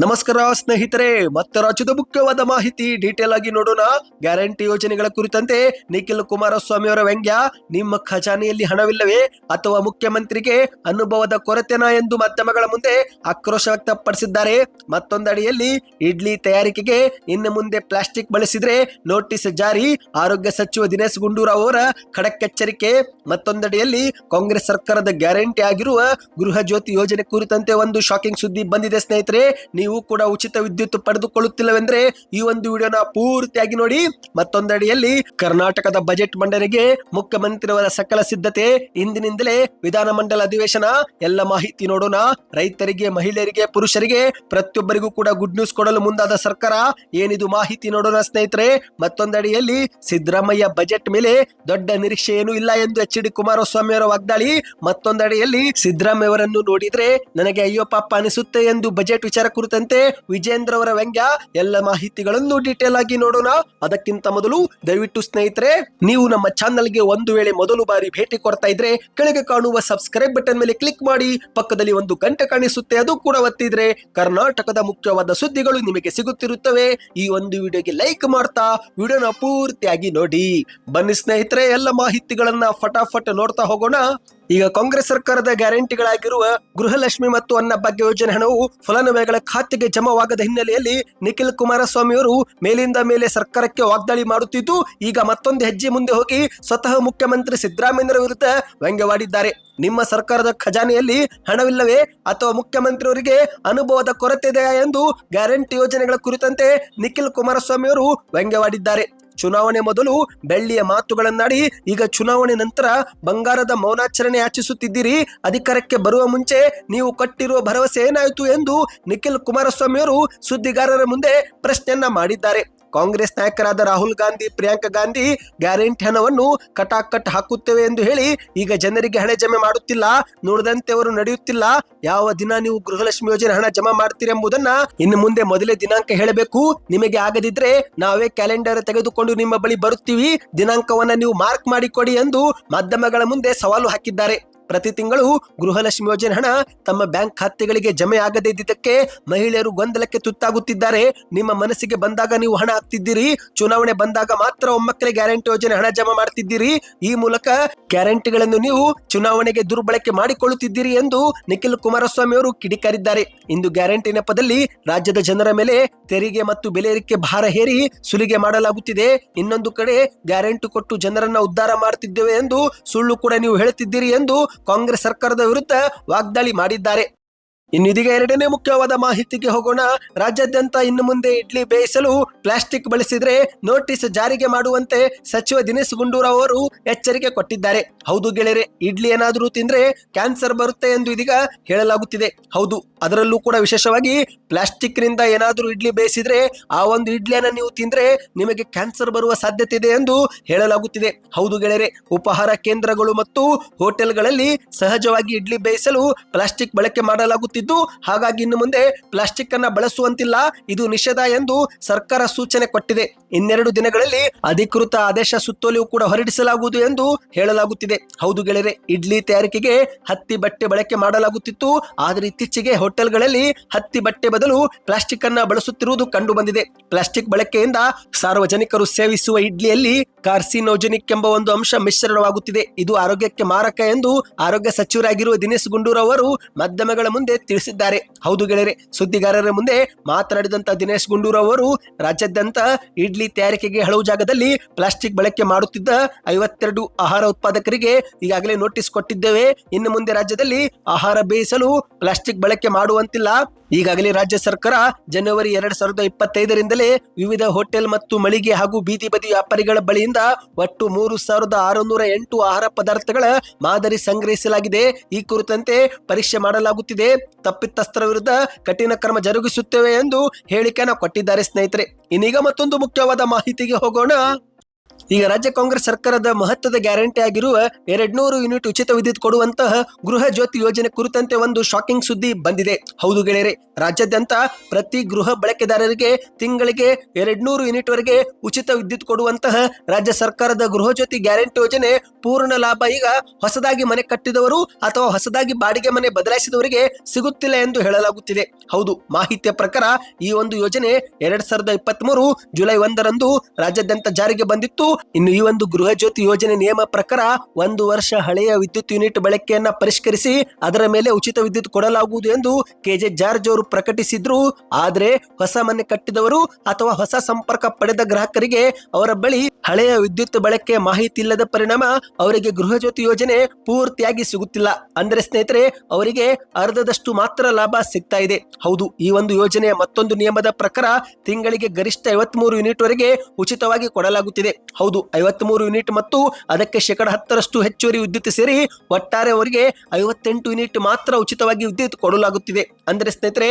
ನಮಸ್ಕಾರ ಸ್ನೇಹಿತರೆ, ಮತ್ತೆ ರಾಜ್ಯದ ಮುಖ್ಯವಾದ ಮಾಹಿತಿ ಡೀಟೇಲ್ ಆಗಿ ನೋಡೋಣ. ಗ್ಯಾರಂಟಿ ಯೋಜನೆಗಳ ಕುರಿತಂತೆ ನಿಖಿಲ್ ಕುಮಾರಸ್ವಾಮಿ ಅವರ ವ್ಯಂಗ್ಯ, ನಿಮ್ಮ ಖಜಾನೆಯಲ್ಲಿ ಹಣವಿಲ್ಲವೇ ಅಥವಾ ಮುಖ್ಯಮಂತ್ರಿಗೆ ಅನುಭವದ ಕೊರತೆನಾ ಎಂದು ಮಾಧ್ಯಮಗಳ ಮುಂದೆ ಆಕ್ರೋಶ ವ್ಯಕ್ತಪಡಿಸಿದ್ದಾರೆ. ಮತ್ತೊಂದಡಿಯಲ್ಲಿ, ಇಡ್ಲಿ ತಯಾರಿಕೆಗೆ ಇನ್ನು ಮುಂದೆ ಪ್ಲಾಸ್ಟಿಕ್ ಬಳಸಿದ್ರೆ ನೋಟಿಸ್ ಜಾರಿ. ಆರೋಗ್ಯ ಸಚಿವ ದಿನೇಶ್ ಗುಂಡೂರಾವ್ ಅವರ ಖಡಕ್ ಎಚ್ಚರಿಕೆ ಮತ್ತೊಂದಡಿಯಲ್ಲಿ, ಕಾಂಗ್ರೆಸ್ ಸರ್ಕಾರದ ಗ್ಯಾರಂಟಿ ಆಗಿರುವ ಗೃಹ ಜ್ಯೋತಿ ಯೋಜನೆ ಕುರಿತಂತೆ ಒಂದು ಶಾಕಿಂಗ್ ಸುದ್ದಿ ಬಂದಿದೆ ಸ್ನೇಹಿತರೆ. ನೀವು ಕೂಡ ಉಚಿತ ವಿದ್ಯುತ್ ಪಡೆದುಕೊಳ್ಳುತ್ತಿಲ್ಲವೆಂದ್ರೆ ಈ ಒಂದು ವಿಡಿಯೋನ ಪೂರ್ತಿಯಾಗಿ ನೋಡಿ. ಮತ್ತೊಂದಡಿಯಲ್ಲಿ ಕರ್ನಾಟಕದ ಬಜೆಟ್ ಮಂಡನೆಗೆ ಮುಖ್ಯಮಂತ್ರಿಯವರ ಸಕಲ ಸಿದ್ಧತೆ, ಇಂದಿನಿಂದಲೇ ವಿಧಾನಮಂಡಲ ಅಧಿವೇಶನ, ಎಲ್ಲ ಮಾಹಿತಿ ನೋಡೋಣ. ರೈತರಿಗೆ, ಮಹಿಳೆಯರಿಗೆ, ಪುರುಷರಿಗೆ ಪ್ರತಿಯೊಬ್ಬರಿಗೂ ಕೂಡ ಗುಡ್ ನ್ಯೂಸ್ ಕೊಡಲು ಮುಂದಾದ ಸರ್ಕಾರ, ಏನಿದು ಮಾಹಿತಿ ನೋಡೋಣ ಸ್ನೇಹಿತರೆ. ಮತ್ತೊಂದಡಿಯಲ್ಲಿ ಸಿದ್ದರಾಮಯ್ಯ ಬಜೆಟ್ ಮೇಲೆ ದೊಡ್ಡ ನಿರೀಕ್ಷೆ ಏನೂ ಇಲ್ಲ ಎಂದು ಎಚ್ ಡಿ ಕುಮಾರಸ್ವಾಮಿ ಅವರ ವಾಗ್ದಾಳಿ. ಮತ್ತೊಂದಡಿಯಲ್ಲಿ ಸಿದ್ದರಾಮಯ್ಯ ಅವರನ್ನು ನೋಡಿದ್ರೆ ನನಗೆ ಅಯ್ಯೋ ಪಾಪ ಅನಿಸುತ್ತೆ ಎಂದು ಬಜೆಟ್ ವಿಚಾರ ಕುರಿತಂತೆ ವಿಜೇಂದ್ರ ಅವರ ವ್ಯಂಗ್ಯ ಎಲ್ಲ ಮಾಹಿತಿಗಳನ್ನು ಡೀಟೇಲ್ ಆಗಿ ನೋಡೋಣ. ಅದಕ್ಕಿಂತ ಮೊದಲು ದಯವಿಟ್ಟು ಸ್ನೇಹಿತರೆ, ನೀವು ನಮ್ಮ ಚಾನಲ್ಗೆ ಒಂದು ವೇಳೆ ಮೊದಲು ಬಾರಿ ಭೇಟಿ ಕೊಡ್ತಾ ಇದ್ರೆ ಕೆಳಗೆ ಕಾಣುವ ಸಬ್ಸ್ಕ್ರೈಬ್ ಬಟನ್ ಮೇಲೆ ಕ್ಲಿಕ್ ಮಾಡಿ, ಪಕ್ಕದಲ್ಲಿ ಒಂದು ಗಂಟೆ ಕಾಣಿಸುತ್ತೆ ಅದು ಕೂಡ ಒತ್ತಿದ್ರೆ ಕರ್ನಾಟಕದ ಮುಖ್ಯವಾದ ಸುದ್ದಿಗಳು ನಿಮಗೆ ಸಿಗುತ್ತಿರುತ್ತವೆ. ಈ ಒಂದು ವಿಡಿಯೋಗೆ ಲೈಕ್ ಮಾಡ್ತಾ ವಿಡಿಯೋನ ಪೂರ್ತಿಯಾಗಿ ನೋಡಿ. ಬನ್ನಿ ಸ್ನೇಹಿತರೆ, ಎಲ್ಲ ಮಾಹಿತಿಗಳನ್ನ ಫಟಾಫಟ್ ನೋಡ್ತಾ ಹೋಗೋಣ. ಈಗ ಕಾಂಗ್ರೆಸ್ ಸರ್ಕಾರದ ಗ್ಯಾರಂಟಿಗಳಾಗಿರುವ ಗೃಹಲಕ್ಷ್ಮಿ ಮತ್ತು ಅನ್ನಭಾಗ್ಯ ಯೋಜನೆ ಹಣವು ಫಲಾನುಭವಿಗಳ ಖಾತೆಗೆ ಜಮಾವಾಗದ ಹಿನ್ನೆಲೆಯಲ್ಲಿ ನಿಖಿಲ್ ಕುಮಾರಸ್ವಾಮಿ ಅವರು ಮೇಲಿಂದ ಮೇಲೆ ಸರ್ಕಾರಕ್ಕೆ ವಾಗ್ದಾಳಿ ಮಾಡುತ್ತಿದ್ದು, ಈಗ ಮತ್ತೊಂದು ಹೆಜ್ಜೆ ಮುಂದೆ ಹೋಗಿ ಸ್ವತಃ ಮುಖ್ಯಮಂತ್ರಿ ಸಿದ್ದರಾಮಯ್ಯರ ವಿರುದ್ಧ ವ್ಯಂಗ್ಯವಾಡಿದ್ದಾರೆ. ನಿಮ್ಮ ಸರ್ಕಾರದ ಖಜಾನೆಯಲ್ಲಿ ಹಣವಿಲ್ಲವೇ? ಅಥವಾ ಮುಖ್ಯಮಂತ್ರಿಯವರಿಗೆ ಅನುಭವದ ಕೊರತೆ ಇದೆಯಾ ಎಂದು ಗ್ಯಾರಂಟಿ ಯೋಜನೆಗಳ ಕುರಿತಂತೆ ನಿಖಿಲ್ ಕುಮಾರಸ್ವಾಮಿ ಅವರು ವ್ಯಂಗ್ಯವಾಡಿದ್ದಾರೆ. ಚುನಾವಣೆ ಮೊದಲು ಬೆಳ್ಳಿಯ ಮಾತುಗಳನ್ನಾಡಿ ಈಗ ಚುನಾವಣೆ ನಂತರ ಬಂಗಾರದ ಮೌನಾಚರಣೆ ಆಚಿಸುತ್ತಿದ್ದೀರಿ ಅಧಿಕಾರಕ್ಕೆ ಬರುವ ಮುಂಚೆ ನೀವು ಕಟ್ಟಿರುವ ಭರವಸೆ ಏನಾಯಿತು ಎಂದು ನಿಖಿಲ್ ಕುಮಾರಸ್ವಾಮಿ ಅವರು ಸುದ್ದಿಗಾರರ ಮುಂದೆ ಪ್ರಶ್ನೆಯನ್ನ ಮಾಡಿದ್ದಾರೆ. ಕಾಂಗ್ರೆಸ್ ನಾಯಕರಾದ ರಾಹುಲ್ ಗಾಂಧಿ, ಪ್ರಿಯಾಂಕಾ ಗಾಂಧಿ ಗ್ಯಾರಂಟಿ ಹಣವನ್ನು ಕಟಾಕಟ್ ಹಾಕುತ್ತೇವೆ ಎಂದು ಹೇಳಿ ಈಗ ಜನರಿಗೆ ಹಣ ಜಮೆ ಮಾಡುತ್ತಿಲ್ಲ. ನೋಡದಂತೆ ಅವರು ನಡೆಯುತ್ತಿಲ್ಲ. ಯಾವ ದಿನ ನೀವು ಗೃಹಲಕ್ಷ್ಮಿ ಯೋಜನೆ ಹಣ ಜಮಾ ಮಾಡ್ತೀರಿ ಎಂಬುದನ್ನ ಇನ್ನು ಮುಂದೆ ಮೊದಲೇ ದಿನಾಂಕ ಹೇಳಬೇಕು. ನಿಮಗೆ ಆಗದಿದ್ರೆ ನಾವೇ ಕ್ಯಾಲೆಂಡರ್ ತೆಗೆದುಕೊಂಡು ನಿಮ್ಮ ಬಳಿ ಬರುತ್ತೀವಿ. ದಿನಾಂಕವನ್ನ ನೀವು ಮಾರ್ಕ್ ಮಾಡಿಕೊಡಿ ಎಂದು ಮಾಧ್ಯಮಗಳ ಮುಂದೆ ಸವಾಲು ಹಾಕಿದ್ದಾರೆ. ಪ್ರತಿ ತಿಂಗಳು ಗೃಹಲಕ್ಷ್ಮಿ ಯೋಜನೆ ಹಣ ತಮ್ಮ ಬ್ಯಾಂಕ್ ಖಾತೆಗಳಿಗೆ ಜಮೆ ಆಗದೇ ಇದ್ದಿದ್ದಕ್ಕೆ ಮಹಿಳೆಯರು ಗೊಂದಲಕ್ಕೆ ತುತ್ತಾಗುತ್ತಿದ್ದಾರೆ. ನಿಮ್ಮ ಮನಸ್ಸಿಗೆ ಬಂದಾಗ ನೀವು ಹಣ ಹಾಕ್ತಿದ್ದೀರಿ. ಚುನಾವಣೆ ಬಂದಾಗ ಮಾತ್ರ ಒಮ್ಮಕ್ಕಲೆ ಗ್ಯಾರಂಟಿ ಯೋಜನೆ ಹಣ ಜಮಾ ಮಾಡ್ತಿದ್ದೀರಿ. ಈ ಮೂಲಕ ಗ್ಯಾರಂಟಿಗಳನ್ನು ನೀವು ಚುನಾವಣೆಗೆ ದುರ್ಬಳಕೆ ಮಾಡಿಕೊಳ್ಳುತ್ತಿದ್ದೀರಿ ಎಂದು ನಿಖಿಲ್ ಕುಮಾರಸ್ವಾಮಿ ಅವರು ಕಿಡಿಕಾರಿದ್ದಾರೆ. ಇಂದು ಗ್ಯಾರಂಟಿ ನೆಪದಲ್ಲಿ ರಾಜ್ಯದ ಜನರ ಮೇಲೆ ತೆರಿಗೆ ಮತ್ತು ಬೆಲೆ ಏರಿಕೆ ಭಾರ ಹೇರಿ ಸುಲಿಗೆ ಮಾಡಲಾಗುತ್ತಿದೆ. ಇನ್ನೊಂದು ಕಡೆ ಗ್ಯಾರಂಟಿ ಕೊಟ್ಟು ಜನರನ್ನ ಉದ್ಧಾರ ಮಾಡ್ತಿದ್ದೇವೆ ಎಂದು ಸುಳ್ಳು ಕೂಡ ನೀವು ಹೇಳುತ್ತಿದ್ದೀರಿ ಎಂದು ಕಾಂಗ್ರೆಸ್ ಸರ್ಕಾರದ ವಿರುದ್ಧ ವಾಗ್ದಾಳಿ ಮಾಡಿದ್ದಾರೆ. ಇನ್ನು ಇದೀಗ ಎರಡನೇ ಮುಖ್ಯವಾದ ಮಾಹಿತಿಗೆ ಹೋಗೋಣ. ರಾಜ್ಯಾದ್ಯಂತ ಇನ್ನು ಮುಂದೆ ಇಡ್ಲಿ ಬೇಯಿಸಲು ಪ್ಲಾಸ್ಟಿಕ್ ಬಳಸಿದ್ರೆ ನೋಟಿಸ್ ಜಾರಿಗೆ ಮಾಡುವಂತೆ ಸಚಿವ ದಿನೇಶ್ ಗುಂಡೂರಾವ್ ಅವರು ಎಚ್ಚರಿಕೆ ಕೊಟ್ಟಿದ್ದಾರೆ. ಹೌದು ಗೆಳೆಯರೆ, ಇಡ್ಲಿ ಏನಾದರೂ ತಿಂದ್ರೆ ಕ್ಯಾನ್ಸರ್ ಬರುತ್ತೆ ಎಂದು ಇದೀಗ ಹೇಳಲಾಗುತ್ತಿದೆ. ಹೌದು, ಅದರಲ್ಲೂ ಕೂಡ ವಿಶೇಷವಾಗಿ ಪ್ಲಾಸ್ಟಿಕ್ನಿಂದ ಏನಾದರೂ ಇಡ್ಲಿ ಬೇಯಿಸಿದ್ರೆ ಆ ಒಂದು ಇಡ್ಲಿಯನ್ನು ನೀವು ತಿಂದ್ರೆ ನಿಮಗೆ ಕ್ಯಾನ್ಸರ್ ಬರುವ ಸಾಧ್ಯತೆ ಇದೆ ಎಂದು ಹೇಳಲಾಗುತ್ತಿದೆ. ಹೌದು ಗೆಳೆಯರೆ, ಉಪಹಾರ ಕೇಂದ್ರಗಳು ಮತ್ತು ಹೋಟೆಲ್ಗಳಲ್ಲಿ ಸಹಜವಾಗಿ ಇಡ್ಲಿ ಬೇಯಿಸಲು ಪ್ಲಾಸ್ಟಿಕ್ ಬಳಕೆ ಮಾಡಲಾಗುತ್ತಿದ್ದು ಹಾಗಾಗಿ ಇನ್ನು ಮುಂದೆ ಪ್ಲಾಸ್ಟಿಕ್ ಅನ್ನ ಬಳಸುವಂತಿಲ್ಲ. ಇದು ನಿಷೇಧ ಎಂದು ಸರ್ಕಾರ ಸೂಚನೆ ಕೊಟ್ಟಿದೆ. ಇನ್ನೆರಡು ದಿನಗಳಲ್ಲಿ ಅಧಿಕೃತ ಆದೇಶ ಸುತ್ತೋಲೆಯೂ ಕೂಡ ಹೊರಡಿಸಲಾಗುವುದು ಎಂದು ಹೇಳಲಾಗುತ್ತಿದೆ. ಹೌದು ಗೆಳೆಯರೆ, ಇಡ್ಲಿ ತಯಾರಿಕೆಗೆ ಹತ್ತಿ ಬಟ್ಟೆ ಬಳಕೆ ಮಾಡಲಾಗುತ್ತಿತ್ತು. ಆದರೆ ಇತ್ತೀಚೆಗೆ ಹೋಟೆಲ್ಗಳಲ್ಲಿ ಹತ್ತಿ ಬಟ್ಟೆ ಬದಲು ಪ್ಲಾಸ್ಟಿಕ್ ಅನ್ನ ಬಳಸುತ್ತಿರುವುದು ಕಂಡು ಬಂದಿದೆ ಪ್ಲಾಸ್ಟಿಕ್ ಬಳಕೆಯಿಂದ ಸಾರ್ವಜನಿಕರು ಸೇವಿಸುವ ಇಡ್ಲಿಯಲ್ಲಿ ಕಾರ್ಸಿನೋಜೆನಿಕ್ ಎಂಬ ಒಂದು ಅಂಶ ಮಿಶ್ರಣವಾಗುತ್ತಿದೆ. ಇದು ಆರೋಗ್ಯಕ್ಕೆ ಮಾರಕ ಎಂದು ಆರೋಗ್ಯ ಸಚಿವರಾಗಿರುವ ದಿನೇಶ್ ಗುಂಡೂರಾವ್ ಅವರು ಮಾಧ್ಯಮಗಳ ಮುಂದೆ ತಿಳಿಸಿದ್ದಾರೆ. ಹೌದು ಗೆಳೆಯರೆ, ಸುದ್ದಿಗಾರರ ಮುಂದೆ ಮಾತನಾಡಿದಂತ ದಿನೇಶ್ ಗುಂಡೂರ್ ಅವರು, ರಾಜ್ಯಾದ್ಯಂತ ಇಡ್ಲಿ ತಯಾರಿಕೆಗೆ ಹಲವು ಜಾಗದಲ್ಲಿ ಪ್ಲಾಸ್ಟಿಕ್ ಬಳಕೆ ಮಾಡುತ್ತಿದ್ದ ಐವತ್ತೆರಡು ಆಹಾರ ಉತ್ಪಾದಕರಿಗೆ ಈಗಾಗಲೇ ನೋಟಿಸ್ ಕೊಟ್ಟಿದ್ದೇವೆ. ಇನ್ನು ಮುಂದೆ ರಾಜ್ಯದಲ್ಲಿ ಆಹಾರ ಬೇಯಿಸಲು ಪ್ಲಾಸ್ಟಿಕ್ ಬಳಕೆ ಮಾಡುವಂತಿಲ್ಲ. ಈಗಾಗಲೇ ರಾಜ್ಯ ಸರ್ಕಾರ ಜನವರಿ ಎರಡ್ ಸಾವಿರದ ಇಪ್ಪತ್ತೈದರಿಂದಲೇ ವಿವಿಧ ಹೋಟೆಲ್ ಮತ್ತು ಮಳಿಗೆ ಹಾಗೂ ಬೀದಿ ಬದಿ ವ್ಯಾಪಾರಿಗಳ ಬಳಿಯಿಂದ ಒಟ್ಟು ಮೂರು ಸಾವಿರದ ಆರುನೂರ ಎಂಟು ಆಹಾರ ಪದಾರ್ಥಗಳ ಮಾದರಿ ಸಂಗ್ರಹಿಸಲಾಗಿದೆ. ಈ ಕುರಿತಂತೆ ಪರೀಕ್ಷೆ ಮಾಡಲಾಗುತ್ತಿದೆ. ತಪ್ಪಿತಸ್ಥರ ವಿರುದ್ಧ ಕಠಿಣ ಕ್ರಮ ಜರುಗಿಸುತ್ತೇವೆ ಎಂದು ಹೇಳಿಕೆಯನ್ನು ಕೊಟ್ಟಿದ್ದಾರೆ ಸ್ನೇಹಿತರೆ. ಇನ್ನೀಗ ಮತ್ತೊಂದು ಮುಖ್ಯವಾದ ಮಾಹಿತಿಗೆ ಹೋಗೋಣ. ಈಗ ರಾಜ್ಯ ಕಾಂಗ್ರೆಸ್ ಸರ್ಕಾರದ ಮಹತ್ವದ ಗ್ಯಾರಂಟಿ ಆಗಿರುವ ಎರಡ್ನೂರು ಯೂನಿಟ್ ಉಚಿತ ವಿದ್ಯುತ್ ಕೊಡುವಂತಹ ಗೃಹ ಜ್ಯೋತಿ ಯೋಜನೆ ಕುರಿತಂತೆ ಒಂದು ಶಾಕಿಂಗ್ ಸುದ್ದಿ ಬಂದಿದೆ. ಹೌದು ಗೆಳೆಯರೆ, ರಾಜ್ಯಾದ್ಯಂತ ಪ್ರತಿ ಗೃಹ ಬಳಕೆದಾರರಿಗೆ ತಿಂಗಳಿಗೆ ಎರಡ್ನೂರು ಯೂನಿಟ್ ವರೆಗೆ ಉಚಿತ ವಿದ್ಯುತ್ ಕೊಡುವಂತಹ ರಾಜ್ಯ ಸರ್ಕಾರದ ಗೃಹ ಜ್ಯೋತಿ ಗ್ಯಾರಂಟಿ ಯೋಜನೆ ಪೂರ್ಣ ಲಾಭ ಈಗ ಹೊಸದಾಗಿ ಮನೆ ಕಟ್ಟಿದವರು ಅಥವಾ ಹೊಸದಾಗಿ ಬಾಡಿಗೆ ಮನೆ ಬದಲಾಯಿಸಿದವರಿಗೆ ಸಿಗುತ್ತಿಲ್ಲ ಎಂದು ಹೇಳಲಾಗುತ್ತಿದೆ. ಹೌದು, ಮಾಹಿತಿಯ ಪ್ರಕಾರ ಈ ಒಂದು ಯೋಜನೆ ಎರಡ್ ಸಾವಿರದ ಇಪ್ಪತ್ತ್ ಜುಲೈ ಒಂದರಂದು ರಾಜ್ಯಾದ್ಯಂತ ಜಾರಿಗೆ ಬಂದಿತ್ತು. ಇನ್ನು ಈ ಒಂದು ಗೃಹ ಯೋಜನೆ ನಿಯಮ ಪ್ರಕಾರ ಒಂದು ವರ್ಷ ಹಳೆಯ ವಿದ್ಯುತ್ ಯೂನಿಟ್ ಬಳಕೆಯನ್ನ ಪರಿಷ್ಕರಿಸಿ ಅದರ ಮೇಲೆ ಉಚಿತ ವಿದ್ಯುತ್ ಕೊಡಲಾಗುವುದು ಎಂದು ಕೆಜೆ ಜಾರ್ಜ್ ಅವರು ಪ್ರಕಟಿಸಿದ್ರು. ಆದ್ರೆ ಹೊಸ ಮನೆ ಕಟ್ಟಿದವರು ಅಥವಾ ಹೊಸ ಸಂಪರ್ಕ ಪಡೆದ ಗ್ರಾಹಕರಿಗೆ ಅವರ ಬಳಿ ಹಳೆಯ ವಿದ್ಯುತ್ ಬಳಕೆ ಮಾಹಿತಿ ಇಲ್ಲದ ಪರಿಣಾಮ ಅವರಿಗೆ ಗೃಹ ಜ್ಯೋತಿ ಯೋಜನೆ ಪೂರ್ತಿಯಾಗಿ ಸಿಗುತ್ತಿಲ್ಲ. ಅಂದ್ರೆ ಸ್ನೇಹಿತರೆ, ಅವರಿಗೆ ಅರ್ಧದಷ್ಟು ಮಾತ್ರ ಲಾಭ ಸಿಗ್ತಾ ಇದೆ. ಹೌದು, ಈ ಒಂದು ಯೋಜನೆಯ ಮತ್ತೊಂದು ನಿಯಮದ ಪ್ರಕಾರ ತಿಂಗಳಿಗೆ ಗರಿಷ್ಠ ಐವತ್ಮೂರು ಯೂನಿಟ್ ವರೆಗೆ ಉಚಿತವಾಗಿ ಕೊಡಲಾಗುತ್ತಿದೆ. ಹೌದು ಐವತ್ಮೂರು ಯೂನಿಟ್ ಮತ್ತು ಅದಕ್ಕೆ ಶೇಕಡ ಹತ್ತರಷ್ಟು ಹೆಚ್ಚುವರಿ ವಿದ್ಯುತ್ ಸೇರಿ ಒಟ್ಟಾರೆ ಅವರಿಗೆ ಐವತ್ತೆಂಟು ಯೂನಿಟ್ ಮಾತ್ರ ಉಚಿತವಾಗಿ ವಿದ್ಯುತ್ ಕೊಡಲಾಗುತ್ತಿದೆ. ಅಂದರೆ ಸ್ನೇಹಿತರೆ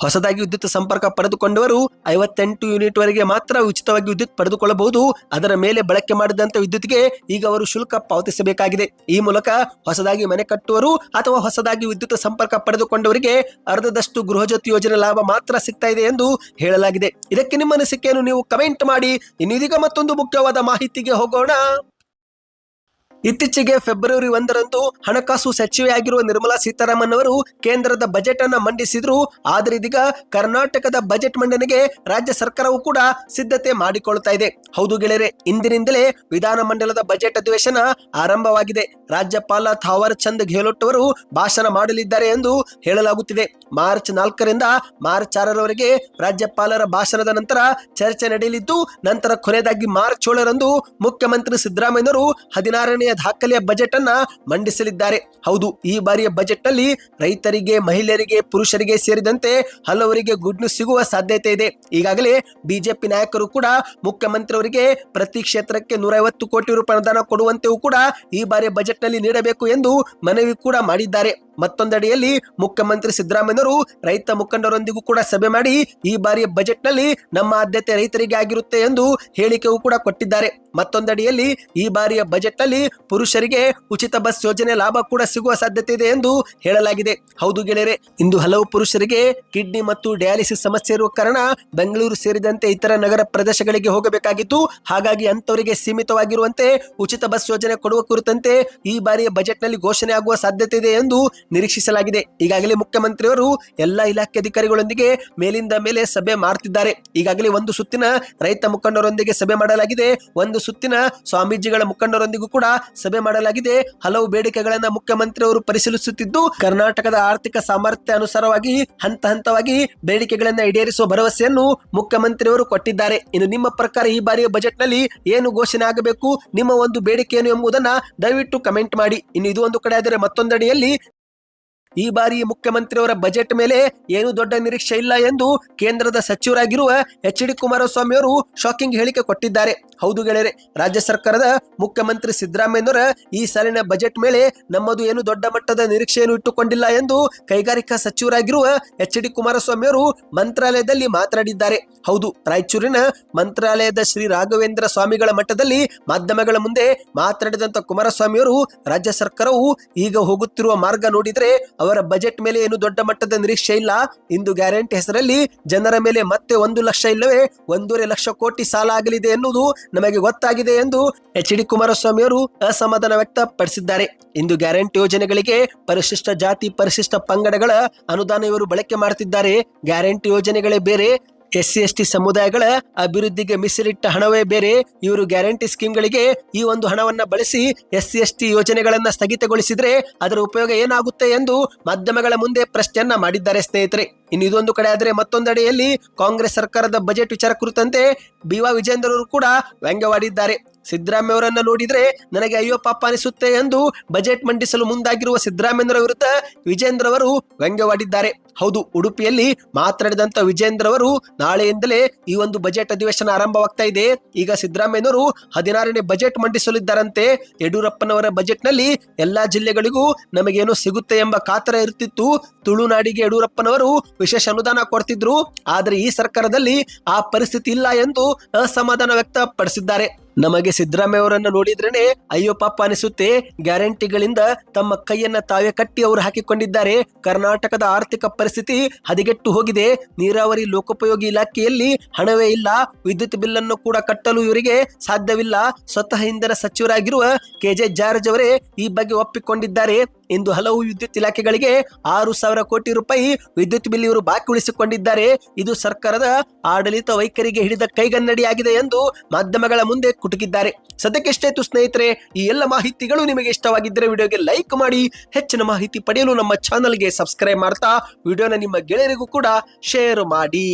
ಹೊಸದಾಗಿ ವಿದ್ಯುತ್ ಸಂಪರ್ಕ ಪಡೆದುಕೊಂಡವರು ಐವತ್ತೆಂಟು ಯೂನಿಟ್ ವರೆಗೆ ಮಾತ್ರ ಉಚಿತವಾಗಿ ವಿದ್ಯುತ್ ಪಡೆದುಕೊಳ್ಳಬಹುದು. ಅದರ ಮೇಲೆ ಬಳಕೆ ಮಾಡಿದಂತ ವಿದ್ಯುತ್ಗೆ ಈಗ ಅವರು ಶುಲ್ಕ ಪಾವತಿಸಬೇಕಾಗಿದೆ. ಈ ಮೂಲಕ ಹೊಸದಾಗಿ ಮನೆ ಕಟ್ಟುವರು ಅಥವಾ ಹೊಸದಾಗಿ ವಿದ್ಯುತ್ ಸಂಪರ್ಕ ಪಡೆದುಕೊಂಡವರಿಗೆ ಅರ್ಧದಷ್ಟು ಗೃಹಜ್ಯೋತಿ ಯೋಜನೆ ಲಾಭ ಮಾತ್ರ ಸಿಗ್ತಾ ಇದೆ ಎಂದು ಹೇಳಲಾಗಿದೆ. ಇದಕ್ಕೆ ನಿಮ್ಮ ಅನಿಸಿಕೆಯನ್ನು ನೀವು ಕಮೆಂಟ್ ಮಾಡಿ. ಇನ್ನೀಗ ಮತ್ತೊಂದು ಮುಖ್ಯವಾದ ಮಾಹಿತಿಗೆ ಹೋಗೋಣ. ಇತ್ತೀಚೆಗೆ ಫೆಬ್ರವರಿ ಒಂದರಂದು ಹಣಕಾಸು ಸಚಿವೆಯಾಗಿರುವ ನಿರ್ಮಲಾ ಸೀತಾರಾಮನ್ ಅವರು ಕೇಂದ್ರದ ಬಜೆಟ್ ಅನ್ನ ಮಂಡಿಸಿದ್ರು. ಆದ್ರೆ ಇದೀಗ ಕರ್ನಾಟಕದ ಬಜೆಟ್ ಮಂಡನೆಗೆ ರಾಜ್ಯ ಸರ್ಕಾರವು ಕೂಡ ಸಿದ್ಧತೆ ಮಾಡಿಕೊಳ್ತಾ ಇದೆ. ಹೌದು ಗೆಳೆಯರೆ, ಇಂದಿನಿಂದಲೇ ವಿಧಾನಮಂಡಲದ ಬಜೆಟ್ ಅಧಿವೇಶನ ಆರಂಭವಾಗಿದೆ. ರಾಜ್ಯಪಾಲ ಥಾವರ್ ಚಂದ್ ಗೆಹ್ಲೋಟ್ ಅವರು ಭಾಷಣ ಮಾಡಲಿದ್ದಾರೆ ಎಂದು ಹೇಳಲಾಗುತ್ತಿದೆ. ಮಾರ್ಚ್ ನಾಲ್ಕರಿಂದ ಮಾರ್ಚ್ ಆರರವರೆಗೆ ರಾಜ್ಯಪಾಲರ ಭಾಷಣದ ನಂತರ ಚರ್ಚೆ ನಡೆಯಲಿದ್ದು, ನಂತರ ಕೊನೆಯದಾಗಿ ಮಾರ್ಚ್ ಏಳರಂದು ಮುಖ್ಯಮಂತ್ರಿ ಸಿದ್ದರಾಮಯ್ಯನವರು ಹದಿನಾರನೆಯ ದಾಖಲೆಯ ಬಜೆಟ್ ಅನ್ನ ಮಂಡಿಸಲಿದ್ದಾರೆ. ಹೌದು, ಈ ಬಾರಿಯ ಬಜೆಟ್ನಲ್ಲಿ ರೈತರಿಗೆ, ಮಹಿಳೆಯರಿಗೆ, ಪುರುಷರಿಗೆ ಸೇರಿದಂತೆ ಹಲವರಿಗೆ ಗುಡ್ ನ್ಯೂಸ್ ಸಿಗುವ ಸಾಧ್ಯತೆ ಇದೆ. ಈಗಾಗಲೇ ಬಿಜೆಪಿ ನಾಯಕರು ಕೂಡ ಮುಖ್ಯಮಂತ್ರಿ ಅವರಿಗೆ ಪ್ರತಿ ಕ್ಷೇತ್ರಕ್ಕೆ ನೂರೈವತ್ತು ಕೋಟಿ ರೂಪಾಯಿ ಅನುದಾನ ಕೊಡುವಂತೆಯೂ ಕೂಡ ಈ ಬಾರಿಯ ಬಜೆಟ್ನಲ್ಲಿ ನೀಡಬೇಕು ಎಂದು ಮನವಿ ಕೂಡ ಮಾಡಿದ್ದಾರೆ. ಮತ್ತೊಂದೆಡೆಯಲ್ಲಿ ಮುಖ್ಯಮಂತ್ರಿ ಸಿದ್ದರಾಮಯ್ಯನವರು ರೈತ ಮುಖಂಡರೊಂದಿಗೂ ಕೂಡ ಸಭೆ ಮಾಡಿ ಈ ಬಾರಿಯ ಬಜೆಟ್ನಲ್ಲಿ ನಮ್ಮ ಆದ್ಯತೆ ರೈತರಿಗೆ ಆಗಿರುತ್ತೆ ಎಂದು ಹೇಳಿಕೆಯೂ ಕೂಡ ಕೊಟ್ಟಿದ್ದಾರೆ. ಮತ್ತೊಂದಡಿಯಲ್ಲಿ ಈ ಬಾರಿಯ ಬಜೆಟ್ನಲ್ಲಿ ಪುರುಷರಿಗೆ ಉಚಿತ ಬಸ್ ಯೋಜನೆ ಲಾಭ ಕೂಡ ಸಿಗುವ ಸಾಧ್ಯತೆ ಇದೆ ಎಂದು ಹೇಳಲಾಗಿದೆ. ಹೌದು ಗೆಳೆಯರೆ, ಇಂದು ಹಲವು ಪುರುಷರಿಗೆ ಕಿಡ್ನಿ ಮತ್ತು ಡಯಾಲಿಸಿಸ್ ಸಮಸ್ಯೆ ಇರುವ ಕಾರಣ ಬೆಂಗಳೂರು ಸೇರಿದಂತೆ ಇತರ ನಗರ ಪ್ರದೇಶಗಳಿಗೆ ಹೋಗಬೇಕಾಗಿತ್ತು. ಹಾಗಾಗಿ ಅಂತವರಿಗೆ ಸೀಮಿತವಾಗಿರುವಂತೆ ಉಚಿತ ಬಸ್ ಯೋಜನೆ ಕೊಡುವ ಕುರಿತಂತೆ ಈ ಬಾರಿಯ ಬಜೆಟ್ನಲ್ಲಿ ಘೋಷಣೆ ಆಗುವ ಸಾಧ್ಯತೆ ಇದೆ ಎಂದು ನಿರೀಕ್ಷಿಸಲಾಗಿದೆ. ಈಗಾಗಲೇ ಮುಖ್ಯಮಂತ್ರಿಯವರು ಎಲ್ಲ ಇಲಾಖೆ ಅಧಿಕಾರಿಗಳೊಂದಿಗೆ ಮೇಲಿಂದ ಮೇಲೆ ಸಭೆ ಮಾಡ್ತಿದ್ದಾರೆ. ಈಗಾಗಲೇ ಒಂದು ಸುತ್ತಿನ ರೈತ ಮುಖಂಡರೊಂದಿಗೆ ಸಭೆ ಮಾಡಲಾಗಿದೆ. ಒಂದು ಸುತ್ತಿನ ಸ್ವಾಮೀಜಿಗಳ ಮುಖಂಡರೊಂದಿಗೂ ಕೂಡ ಸಭೆ ಮಾಡಲಾಗಿದೆ. ಹಲವು ಬೇಡಿಕೆಗಳನ್ನು ಮುಖ್ಯಮಂತ್ರಿಯವರು ಪರಿಶೀಲಿಸುತ್ತಿದ್ದು, ಕರ್ನಾಟಕದ ಆರ್ಥಿಕ ಸಾಮರ್ಥ್ಯ ಅನುಸಾರವಾಗಿ, ಹಂತ ಹಂತವಾಗಿ ಬೇಡಿಕೆಗಳನ್ನ ಈಡೇರಿಸುವ ಭರವಸೆಯನ್ನು ಮುಖ್ಯಮಂತ್ರಿಯವರು ಕೊಟ್ಟಿದ್ದಾರೆ. ಇನ್ನು ನಿಮ್ಮ ಪ್ರಕಾರ ಈ ಬಾರಿಯ ಬಜೆಟ್ನಲ್ಲಿ ಏನು ಘೋಷಣೆ ಆಗಬೇಕು? ನಿಮ್ಮ ಒಂದು ಬೇಡಿಕೆ ಏನು ಎಂಬುದನ್ನು ದಯವಿಟ್ಟು ಕಮೆಂಟ್ ಮಾಡಿ. ಇನ್ನು ಇದು ಒಂದು ಕಡೆ ಆದರೆ ಮತ್ತೊಂದೆಡೆಯಲ್ಲಿ ಈ ಬಾರಿ ಮುಖ್ಯಮಂತ್ರಿಯವರ ಬಜೆಟ್ ಮೇಲೆ ಏನು ದೊಡ್ಡ ನಿರೀಕ್ಷೆ ಇಲ್ಲ ಎಂದು ಕೇಂದ್ರದ ಸಚಿವರಾಗಿರುವ ಎಚ್ ಡಿ ಕುಮಾರಸ್ವಾಮಿ ಅವರು ಶಾಕಿಂಗ್ ಹೇಳಿಕೆ ಕೊಟ್ಟಿದ್ದಾರೆ. ಹೌದು ಗೆಳೆಯರೆ, ರಾಜ್ಯ ಸರ್ಕಾರದ ಮುಖ್ಯಮಂತ್ರಿ ಸಿದ್ದರಾಮಯ್ಯನವರ ಈ ಸಾಲಿನ ಬಜೆಟ್ ಮೇಲೆ ನಮ್ಮದು ಏನು ದೊಡ್ಡ ಮಟ್ಟದ ನಿರೀಕ್ಷೆಯನ್ನು ಇಟ್ಟುಕೊಂಡಿಲ್ಲ ಎಂದು ಕೈಗಾರಿಕಾ ಸಚಿವರಾಗಿರುವ ಎಚ್ ಡಿ ಕುಮಾರಸ್ವಾಮಿ ಅವರು ಮಂತ್ರಾಲಯದಲ್ಲಿ ಮಾತನಾಡಿದ್ದಾರೆ. ಹೌದು, ರಾಯಚೂರಿನ ಮಂತ್ರಾಲಯದ ಶ್ರೀ ರಾಘವೇಂದ್ರ ಸ್ವಾಮಿಗಳ ಮಟ್ಟದಲ್ಲಿ ಮಾಧ್ಯಮಗಳ ಮುಂದೆ ಮಾತನಾಡಿದಂತ ಕುಮಾರಸ್ವಾಮಿ ಅವರು, ರಾಜ್ಯ ಸರ್ಕಾರವು ಈಗ ಹೋಗುತ್ತಿರುವ ಮಾರ್ಗ ನೋಡಿದ್ರೆ ಅವರ ಬಜೆಟ್ ಮೇಲೆ ಏನು ದೊಡ್ಡ ಮಟ್ಟದ ನಿರೀಕ್ಷೆ ಇಲ್ಲ. ಇಂದು ಗ್ಯಾರಂಟಿ ಹೆಸರಲ್ಲಿ ಜನರ ಮೇಲೆ ಮತ್ತೆ ಒಂದು ಲಕ್ಷ ಇಲ್ಲವೇ ಒಂದೂವರೆ ಲಕ್ಷ ಕೋಟಿ ಸಾಲ ಆಗಲಿದೆ ಎನ್ನುವುದು ನಮಗೆ ಗೊತ್ತಾಗಿದೆ ಎಂದು ಎಚ್ ಡಿ ಕುಮಾರಸ್ವಾಮಿ ಅವರು ಅಸಮಾಧಾನ ವ್ಯಕ್ತಪಡಿಸಿದ್ದಾರೆ. ಇಂದು ಗ್ಯಾರಂಟಿ ಯೋಜನೆಗಳಿಗೆ ಪರಿಶಿಷ್ಟ ಜಾತಿ ಪರಿಶಿಷ್ಟ ಪಂಗಡಗಳ ಅನುದಾನ ಇವರು ಬಳಕೆ ಮಾಡುತ್ತಿದ್ದಾರೆ ಗ್ಯಾರಂಟಿ ಯೋಜನೆಗಳೇ ಬೇರೆ ಎಸ್ ಸಿ ಎಸ್ ಟಿ ಸಮುದಾಯಗಳ ಅಭಿವೃದ್ಧಿಗೆ ಮೀಸಲಿಟ್ಟ ಹಣವೇ ಬೇರೆ. ಇವರು ಗ್ಯಾರಂಟಿ ಸ್ಕೀಮ್ಗಳಿಗೆ ಈ ಒಂದು ಹಣವನ್ನ ಬಳಸಿ ಎಸ್ ಸಿ ಎಸ್ ಟಿ ಯೋಜನೆಗಳನ್ನ ಸ್ಥಗಿತಗೊಳಿಸಿದ್ರೆ ಅದರ ಉಪಯೋಗ ಏನಾಗುತ್ತೆ ಎಂದು ಮಾಧ್ಯಮಗಳ ಮುಂದೆ ಪ್ರಶ್ನೆಯನ್ನ ಮಾಡಿದ್ದಾರೆ ಸ್ನೇಹಿತರೆ. ಇನ್ನು ಇದೊಂದು ಕಡೆ ಆದರೆ ಮತ್ತೊಂದೆಡೆಯಲ್ಲಿ ಕಾಂಗ್ರೆಸ್ ಸರ್ಕಾರದ ಬಜೆಟ್ ವಿಚಾರ ಕುರಿತಂತೆ ಬಿ ವಾ ವಿಜೇಂದ್ರ ಅವರು ಕೂಡ ವ್ಯಂಗ್ಯವಾಡಿದ್ದಾರೆ. ಸಿದ್ದರಾಮಯ್ಯ ಅವರನ್ನ ನೋಡಿದ್ರೆ ನನಗೆ ಅಯ್ಯೋ ಪಾಪ ಅನಿಸುತ್ತೆ ಎಂದು ಬಜೆಟ್ ಮಂಡಿಸಲು ಮುಂದಾಗಿರುವ ಸಿದ್ದರಾಮಯ್ಯರ ವಿರುದ್ಧ ವಿಜೇಂದ್ರ ಅವರು ವ್ಯಂಗ್ಯವಾಡಿದ್ದಾರೆ. ಹೌದು, ಉಡುಪಿಯಲ್ಲಿ ಮಾತನಾಡಿದಂತ ವಿಜೇಂದ್ರ ಅವರು ನಾಳೆಯಿಂದಲೇ ಈ ಒಂದು ಬಜೆಟ್ ಅಧಿವೇಶನ ಆರಂಭವಾಗ್ತಾ ಇದೆ. ಈಗ ಸಿದ್ದರಾಮಯ್ಯನವರು ಹದಿನಾರನೇ ಬಜೆಟ್ ಮಂಡಿಸಲಿದ್ದಾರಂತೆ. ಯಡಿಯೂರಪ್ಪನವರ ಬಜೆಟ್ನಲ್ಲಿ ಎಲ್ಲಾ ಜಿಲ್ಲೆಗಳಿಗೂ ನಮಗೇನು ಸಿಗುತ್ತೆ ಎಂಬ ಕಾತರ ಇರ್ತಿತ್ತು. ತುಳುನಾಡಿಗೆ ಯಡಿಯೂರಪ್ಪನವರು ವಿಶೇಷ ಅನುದಾನ ಕೊಡ್ತಿದ್ರು ಆದರೆ ಈ ಸರ್ಕಾರದಲ್ಲಿ ಆ ಪರಿಸ್ಥಿತಿ ಇಲ್ಲ ಎಂದು ಅಸಮಾಧಾನ ವ್ಯಕ್ತಪಡಿಸಿದ್ದಾರೆ. ನಮಗೆ ಸಿದ್ದರಾಮಯ್ಯ ಅವರನ್ನು ನೋಡಿದ್ರೇನೆ, ಅಯ್ಯೋ ಪಾಪ ಅನಿಸುತ್ತೆ. ಗ್ಯಾರಂಟಿಗಳಿಂದ ತಮ್ಮ ಕೈಯನ್ನ ತಾವೇ ಕಟ್ಟಿ ಅವರು ಹಾಕಿಕೊಂಡಿದ್ದಾರೆ. ಕರ್ನಾಟಕದ ಆರ್ಥಿಕ ಪರಿಸ್ಥಿತಿ ಹದಗೆಟ್ಟು ಹೋಗಿದೆ. ನೀರಾವರಿ ಲೋಕೋಪಯೋಗಿ ಇಲಾಖೆಯಲ್ಲಿ ಹಣವೇ ಇಲ್ಲ. ವಿದ್ಯುತ್ ಬಿಲ್ ಅನ್ನು ಕೂಡ ಕಟ್ಟಲು ಇವರಿಗೆ ಸಾಧ್ಯವಿಲ್ಲ. ಸ್ವತಃ ಇಂಧನ ಸಚಿವರಾಗಿರುವ ಕೆಜೆ ಜಾರ್ಜ್ ಅವರೇ ಈ ಬಗ್ಗೆ ಒಪ್ಪಿಕೊಂಡಿದ್ದಾರೆ. ಇಂದು ಹಲವು ವಿದ್ಯುತ್ ಇಲಾಖೆಗಳಿಗೆ ಆರು ಸಾವಿರ ಕೋಟಿ ರೂಪಾಯಿ ವಿದ್ಯುತ್ ಬಿಲ್ ಇವರು ಬಾಕಿ ಉಳಿಸಿಕೊಂಡಿದ್ದಾರೆ. ಇದು ಸರ್ಕಾರದ ಆಡಳಿತ ವೈಖರಿಗೆ ಹಿಡಿದ ಕೈಗನ್ನಡಿಯಾಗಿದೆ ಎಂದು ಮಾಧ್ಯಮಗಳ ಮುಂದೆ ಕುಟುಕಿದ್ದಾರೆ. ಸದ್ಯಕ್ಕೆ ಇತ್ತು ಸ್ನೇಹಿತರೆ, ಈ ಎಲ್ಲ ಮಾಹಿತಿಗಳು ನಿಮಗೆ ಇಷ್ಟವಾಗಿದ್ದರೆ ವಿಡಿಯೋಗೆ ಲೈಕ್ ಮಾಡಿ, ಹೆಚ್ಚಿನ ಮಾಹಿತಿ ಪಡೆಯಲು ನಮ್ಮ ಚಾನಲ್ಗೆ ಸಬ್ಸ್ಕ್ರೈಬ್ ಮಾಡ್ತಾ, ವಿಡಿಯೋನ ನಿಮ್ಮ ಗೆಳೆಯರಿಗೂ ಕೂಡ ಶೇರ್ ಮಾಡಿ.